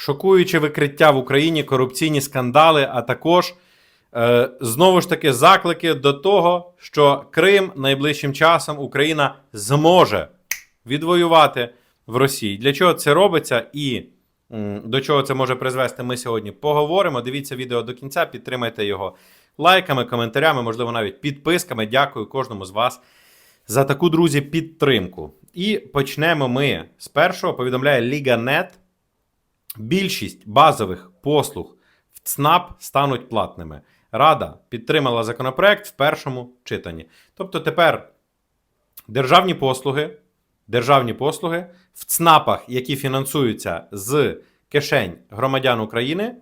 шокуюче викриття в Україні, корупційні скандали, а також е, знову ж таки заклики до того, що Крим найближчим часом Україна зможе відвоювати в Росії. Для чого це робиться і м, до чого це може призвести, ми сьогодні поговоримо. Дивіться відео до кінця, підтримайте його лайками, коментарями, можливо, навіть підписками. Дякую кожному з вас за таку, друзі, підтримку. І почнемо ми з першого. Повідомляє Ліга.нет. Більшість базових послуг в ЦНАП стануть платними. Рада підтримала законопроект в першому читанні. Тобто тепер державні послуги, державні послуги в ЦНАПах, які фінансуються з кишень громадян України,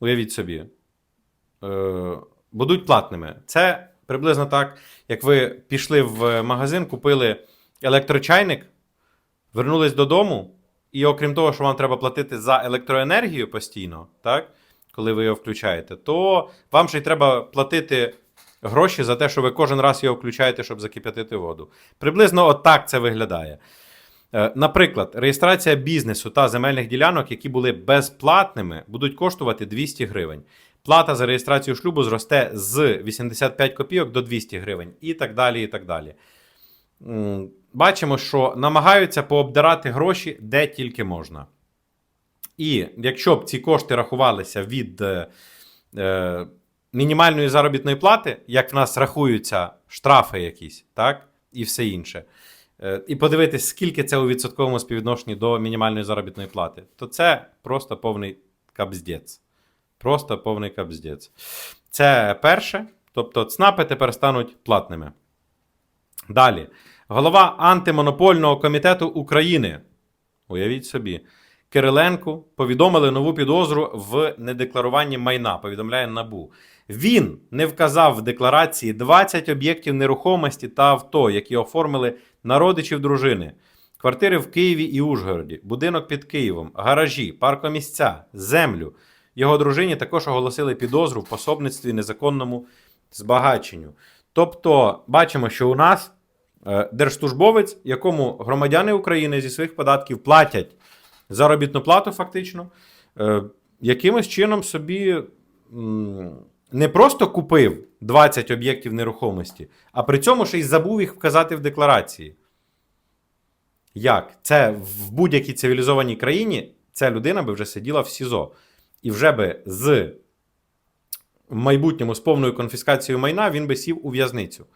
уявіть собі, е, будуть платними. Це приблизно так, як ви пішли в магазин, купили електрочайник, вернулись додому, і окрім того, що вам треба платити за електроенергію постійно, так, коли ви його включаєте, то вам ще й треба платити гроші за те, що ви кожен раз його включаєте, щоб закип'ятити воду. Приблизно отак це виглядає. Е, Наприклад, реєстрація бізнесу та земельних ділянок, які були безплатними, будуть коштувати 200 гривень. Плата за реєстрацію шлюбу зросте з 85 копійок до 200 гривень, і так далі. і так далі. Бачимо, що намагаються пообдирати гроші де тільки можна. І якщо б ці кошти рахувалися від е, е, мінімальної заробітної плати, як в нас рахуються штрафи якісь, так, і все інше, е, і подивитись, скільки це у відсотковому співвідношенні до мінімальної заробітної плати, то це просто повний кабздець. Просто повний кабздець. Це перше. Тобто ЦНАПи тепер стануть платними. Далі. Голова антимонопольного комітету України. Уявіть собі. Кириленку повідомили нову підозру в недекларуванні майна, повідомляє НАБУ. Він не вказав в декларації 20 об'єктів нерухомості та авто, які оформили на родичів дружини, квартири в Києві і Ужгороді, будинок під Києвом, гаражі, паркомісця, землю. Його дружині також оголосили підозру в пособництві незаконному збагаченню. Тобто, бачимо, що у нас е, держслужбовець, якому громадяни України зі своїх податків платять заробітну плату, фактично, е, якимось чином собі не просто купив 20 об'єктів нерухомості, а при цьому ще й забув їх вказати в декларації. Як? Це в будь-якій цивілізованій країні ця людина би вже сиділа в СІЗО. І вже би з в майбутньому з повною конфіскацією майна він би сів у в'язницю.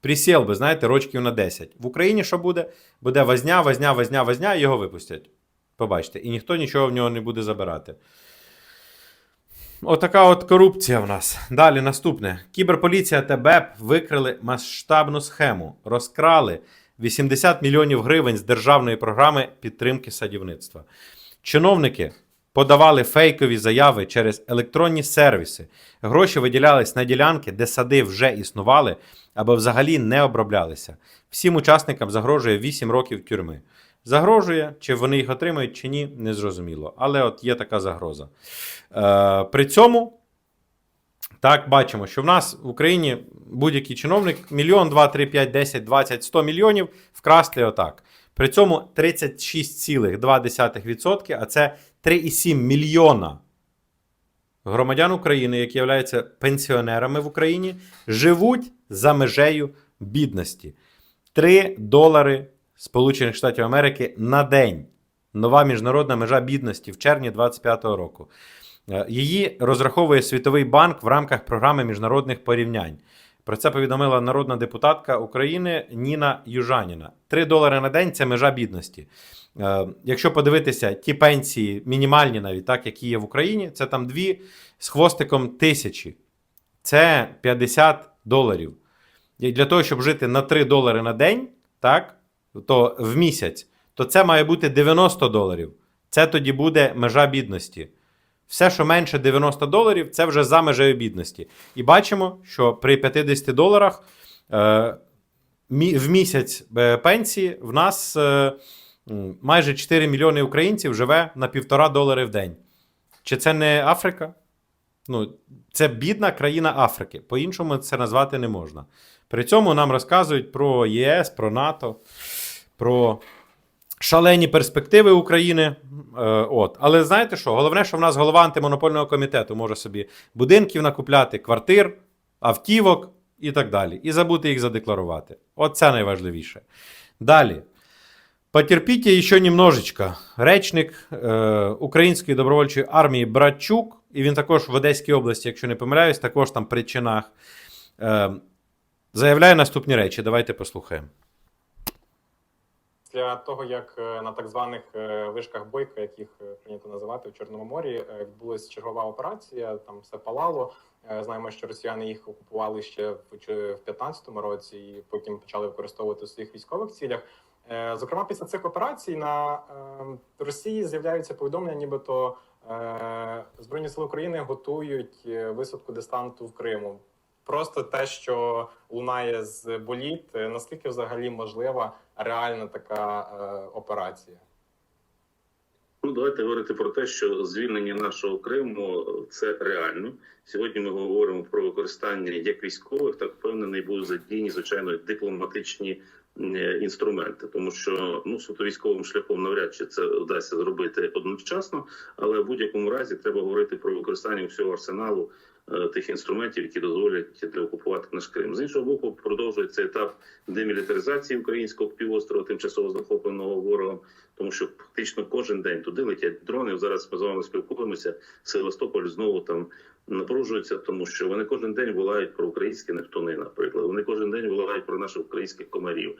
Присів би, знаєте, рочків на 10. В Україні що буде? Буде возня, возня, возня, возня, і його випустять. Побачите, і ніхто нічого в нього не буде забирати. Отака от корупція в нас. Далі наступне. Кіберполіція та БЕП викрили масштабну схему. Розкрали 80 мільйонів гривень з державної програми підтримки садівництва. Чиновники подавали фейкові заяви через електронні сервіси. Гроші виділялись на ділянки, де сади вже існували або взагалі не оброблялися. Всім учасникам загрожує 8 років тюрми. Загрожує, чи вони їх отримають, чи ні, не зрозуміло. Але от є така загроза. Е, при цьому, так, бачимо, що в нас в Україні будь-який чиновник мільйон, 2, 3, 5, 10, 20, 100 мільйонів вкрасти отак. При цьому 36,2%, а це 3,7 мільйона громадян України, які являються пенсіонерами в Україні, живуть за межею бідності. 3 долари Сполучених Штатів Америки на день. Нова міжнародна межа бідності в червні 2025 року. Е, Її розраховує Світовий банк в рамках програми міжнародних порівнянь. Про це повідомила народна депутатка України Ніна Южаніна. 3 долари на день це межа бідності. Е, Якщо подивитися ті пенсії, мінімальні навіть так, які є в Україні, це там дві з хвостиком тисячі. Це 50 доларів. І для того, щоб жити на 3 долари на день, так, то в місяць, то це має бути 90 доларів. Це тоді буде межа бідності. Все, що менше 90 доларів, це вже за межею бідності. І бачимо, що при 50 доларах е, в місяць е, пенсії в нас е, майже 4 мільйони українців живе на півтора долари в день. Чи це не Африка? Ну, це бідна країна Африки. По-іншому це назвати не можна. При цьому нам розказують про ЄС, про НАТО, про шалені перспективи України. Е, от. Але знаєте що? Головне, що в нас голова антимонопольного комітету може собі будинків накупляти, квартир, автівок і так далі. І забути їх задекларувати. От це найважливіше. Далі. Потерпіть ще немножечко. Речник е, Української добровольчої армії Братчук, і він також в Одеській області, якщо не помиляюсь, також там при чинах, е, заявляє наступні речі. Давайте послухаємо. Після того, як е, на так званих е, вишках бойка, як їх е, прийнято називати в Чорному морі, відбулася чергова операція. Там все палало. Знаємо, що росіяни їх окупували ще в чи- в 15-му році, і потім почали використовувати у своїх військових цілях. Зокрема, після цих операцій на Росії з'являються повідомлення, нібито Збройні сили України готують висадку десанту в Криму. Просто те, що лунає з боліт, е, наскільки взагалі можлива реальна така е, операція? Ну, давайте говорити про те, що звільнення нашого Криму це реально. Сьогодні ми говоримо про використання як військових, так впевнений будуть задіяні звичайно дипломатичні е, інструменти, тому що ну суто військовим шляхом навряд чи це вдасться зробити одночасно, але в будь-якому разі треба говорити про використання всього арсеналу е, тих інструментів, які дозволять окупувати наш Крим. З іншого боку, продовжується етап демілітаризації українського півострова, тимчасово захопленого ворогом тому що фактично кожен день туди летять дрони. Зараз ми з вами спілкуємося. Севастополь знову там напружується, тому що вони кожен день волають про українські нефтуни, наприклад. Вони кожен день волають про наших українських комарів.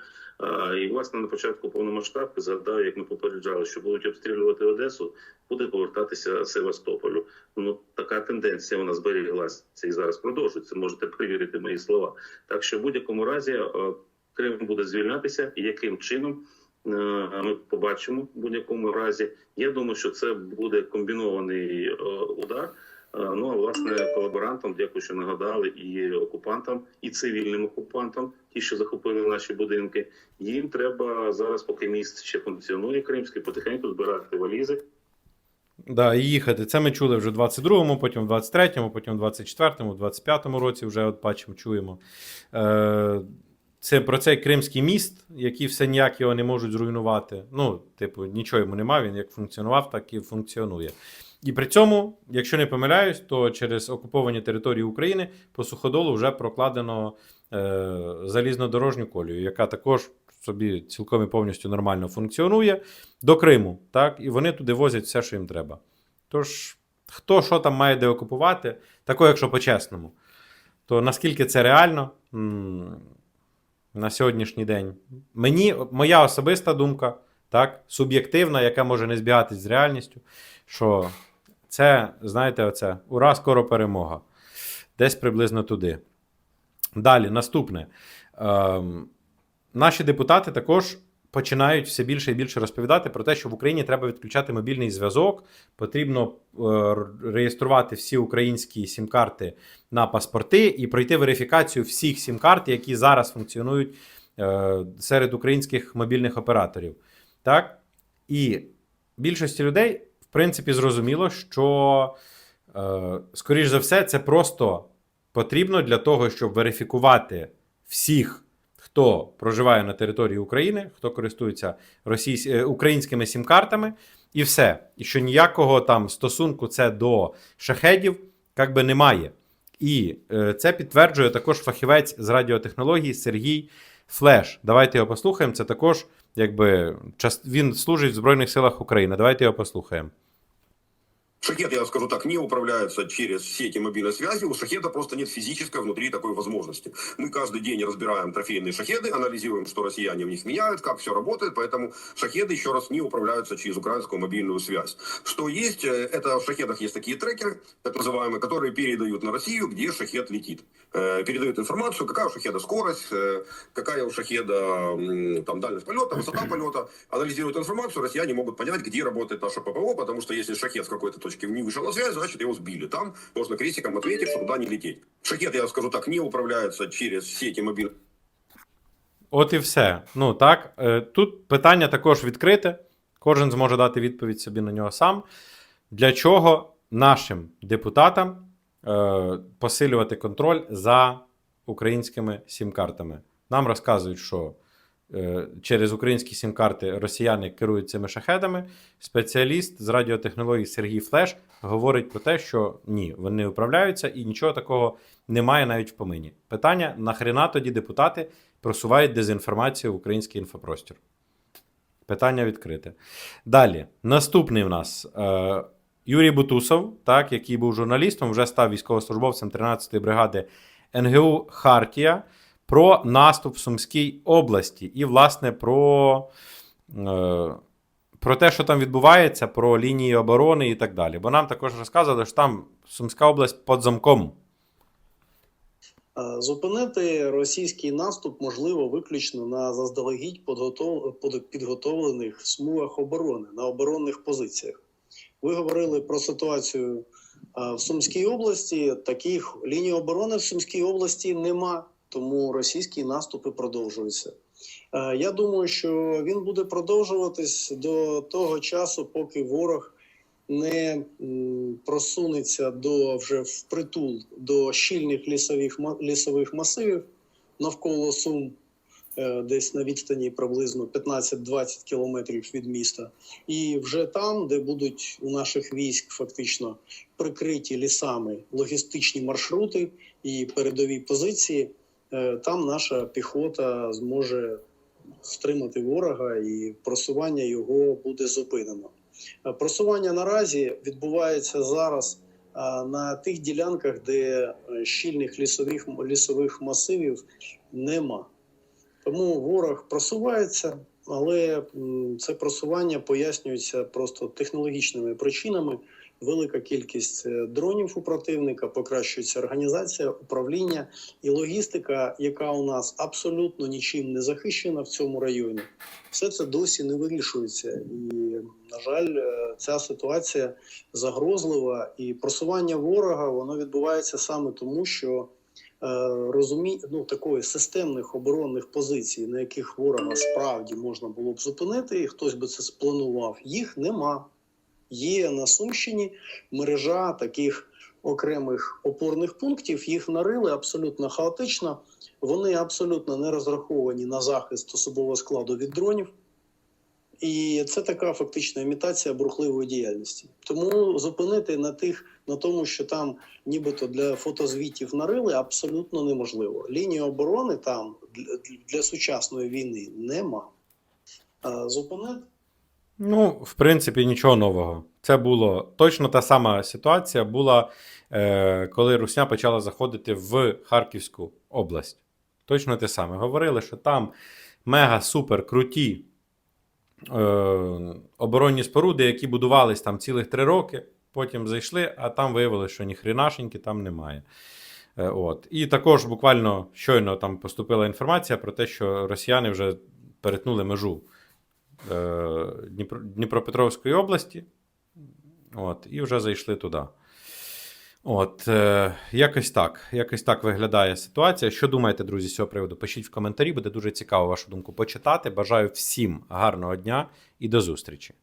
І власне на початку повномасштабки згадав, як ми попереджали, що будуть обстрілювати Одесу, буде повертатися Севастополю. Ну така тенденція вона зберіглася і зараз продовжується. Можете перевірити мої слова. Так що в будь-якому разі Крим буде звільнятися, і яким чином. Ми побачимо в будь-якому разі. Я думаю, що це буде комбінований удар. Е, Ну а власне колаборантам, дякую, що нагадали і окупантам, і цивільним окупантам, ті, що захопили наші будинки. Їм треба зараз, поки міст ще функціонує кримський, потихеньку збирати валізи. Да, і їхати. Це ми чули вже в 22-му, потім в 23-му, потім в 24-му, в 25-му році вже от бачимо, чуємо. Е, це про цей Кримський міст, який все ніяк його не можуть зруйнувати. Ну, типу, нічого йому нема, він як функціонував, так і функціонує. І при цьому, якщо не помиляюсь, то через окуповані території України по суходолу вже прокладено е, залізнодорожню колію, яка також собі цілком і повністю нормально функціонує до Криму. Так? І вони туди возять все, що їм треба. Тож, хто що там має де окупувати, тако, якщо по-чесному, то наскільки це реально на сьогоднішній день? Мені, моя особиста думка, так, суб'єктивна, яка може не збігатись з реальністю, що це, знаєте, оце, ура, скоро перемога. Десь приблизно туди. Далі, наступне. Ем, наші депутати також починають все більше і більше розповідати про те, що в Україні треба відключати мобільний зв'язок, потрібно е, реєструвати всі українські сім-карти на паспорти і пройти верифікацію всіх сім-карт, які зараз функціонують е, серед українських мобільних операторів. Так? І більшості людей, принципі, зрозуміло, що, е, скоріш за все, це просто потрібно для того, щоб верифікувати всіх хто проживає на території України, хто користується російсь... е, українськими сім-картами, і все. І що ніякого там стосунку це до шахедів як би немає. І е, це підтверджує також фахівець з радіотехнологій Сергій Флеш. Давайте його послухаємо. Це також якби він служить в Збройних силах України. Давайте його послухаємо. Шахет, я скажу так, не управляется через сети мобильной связи. У шахеда просто нет физической внутри такой возможности. Мы каждый день разбираем трофейные шахеды, анализируем, что россияне в них меняют, как все работает. Поэтому шахеды, еще раз, не управляются через украинскую мобильную связь. Что есть, э, это в шахедах есть такие трекеры, так называемые, которые передают на Россию, где шахет летит. Э, Передают информацию, какая у шахеда скорость, э, какая у шахеда там, дальность полета, высота полета. Анализируют информацию, россияне могут понять, где работает наше ППО, потому что если шахет с какой-то не вышел на связь, значит его сбили. Там можно крестиком ответить, что туда не лететь. Шахет, я скажу так, не управляется через сети мобильных От і все. Ну так, е, тут питання також відкрите. Кожен зможе дати відповідь собі на нього сам. Для чого нашим депутатам е, посилювати контроль за українськими сім-картами? Нам розказують, що через українські сім-карти росіяни керують цими шахедами. Спеціаліст з радіотехнологій Сергій Флеш говорить про те, що ні, вони управляються і нічого такого немає навіть в помині. Питання: нахрена тоді депутати просувають дезінформацію в український інфопростір? Питання відкрите. Далі, наступний в нас е, Юрій Бутусов, так, який був журналістом, вже став військовослужбовцем 13-ї бригади НГУ Хартія про наступ в Сумській області і, власне, про, е, про те, що там відбувається, про лінії оборони і так далі. Бо нам також розказували, що там Сумська область під замком. Е, Зупинити російський наступ можливо виключно на заздалегідь підготов- підготовлених смугах оборони на оборонних позиціях. Ви говорили про ситуацію е, в Сумській області. Таких ліній оборони в Сумській області нема, тому російські наступи продовжуються. Е, Я думаю, що він буде продовжуватись до того часу, поки ворог не просунеться до вже впритул до щільних лісових лісових масивів навколо Сум, е, десь на відстані приблизно 15-20 кілометрів від міста, і вже там, де будуть у наших військ фактично прикриті лісами логістичні маршрути і передові позиції, там наша піхота зможе стримати ворога, і просування його буде зупинено. Е, Просування наразі відбувається зараз е, на тих ділянках, де е, щільних лісових, лісових масивів нема. Тому ворог просувається, але це просування пояснюється просто технологічними причинами. Велика кількість е, дронів у противника, покращується організація, управління і логістика, яка у нас абсолютно нічим не захищена в цьому районі. Все це досі не вирішується. І, на жаль, е, ця ситуація загрозлива, і просування ворога воно відбувається саме тому, що е, розумі... ну, такої системних оборонних позицій, на яких ворога справді можна було б зупинити, і хтось би це спланував, їх нема. Є на Сумщині мережа таких окремих опорних пунктів. Їх нарили абсолютно хаотично. Вони абсолютно не розраховані на захист особового складу від дронів. І це така фактична імітація бурхливої діяльності. Тому зупинити на тих, на тому, що там нібито для фотозвітів нарили, абсолютно неможливо. Лінії оборони там для, для сучасної війни нема. Зупинити Ну, в принципі, нічого нового. Це було точно та сама ситуація була, е, коли Русня почала заходити в Харківську область. Точно те саме. Говорили, що там мега супер круті е, оборонні споруди, які будувались там цілих три роки. Потім зайшли, а там виявилося, що ні хрінашеньки там немає. Е, от. І також буквально щойно там поступила інформація про те, що росіяни вже перетнули межу Дніпропетровської області. От, і вже зайшли туди. От, е, якось так. Якось так виглядає ситуація. Що думаєте, друзі, з цього приводу? Пишіть в коментарі, буде дуже цікаво вашу думку почитати. Бажаю всім гарного дня і до зустрічі.